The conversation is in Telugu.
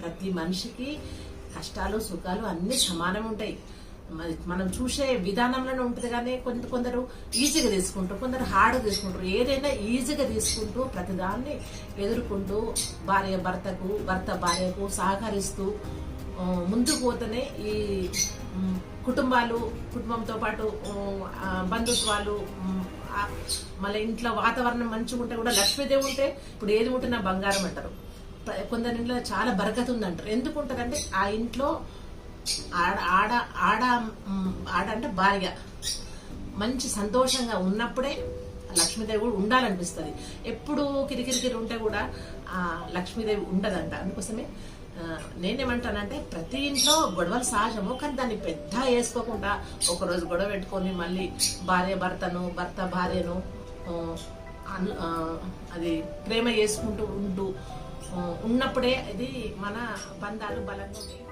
ప్రతి మనిషికి కష్టాలు సుఖాలు అన్ని సమానం ఉంటాయి. మరి మనం చూసే విధానంలోనే ఉంటుంది కానీ కొంత కొందరు ఈజీగా తీసుకుంటారు కొందరు హార్డ్గా తీసుకుంటారు. ఏదైనా ఈజీగా తీసుకుంటూ ప్రతిదాన్ని ఎదుర్కొంటూ భార్య భర్తకు భర్త భార్యకు సహకరిస్తూ ముందుకు పోతేనే ఈ కుటుంబాలు కుటుంబంతో పాటు బంధుత్వాలు మళ్ళీ ఇంట్లో వాతావరణం మంచిగా ఉంటే కూడా లక్ష్మీదేవి ఉంటే ఇప్పుడు ఏది ఉంటే నా బంగారం అంటారు. కొందరి ఇంట్లో చాలా బరకత ఉందంటారు ఎందుకు ఉంటారంటే ఆ ఇంట్లో ఆడ ఆడ ఆడ ఆడ అంటే భార్య. మంచి సంతోషంగా ఉన్నప్పుడే లక్ష్మీదేవి కూడా ఉండాలనిపిస్తుంది. ఎప్పుడు కిరికిరికిరి ఉంటే కూడా ఆ లక్ష్మీదేవి ఉండదంట. అందుకోసమే నేనేమంటానంటే ప్రతి ఇంట్లో గొడవలు సహజము కానీ దాన్ని పెద్ద వేసుకోకుండా ఒకరోజు గొడవ పెట్టుకొని మళ్ళీ భార్య భర్తను భర్త భార్యను అది ప్రేమ చేసుకుంటూ ఉంటూ ఉన్నప్పుడే ఇది మన బంధాలు బలంగా ఉంటాయి.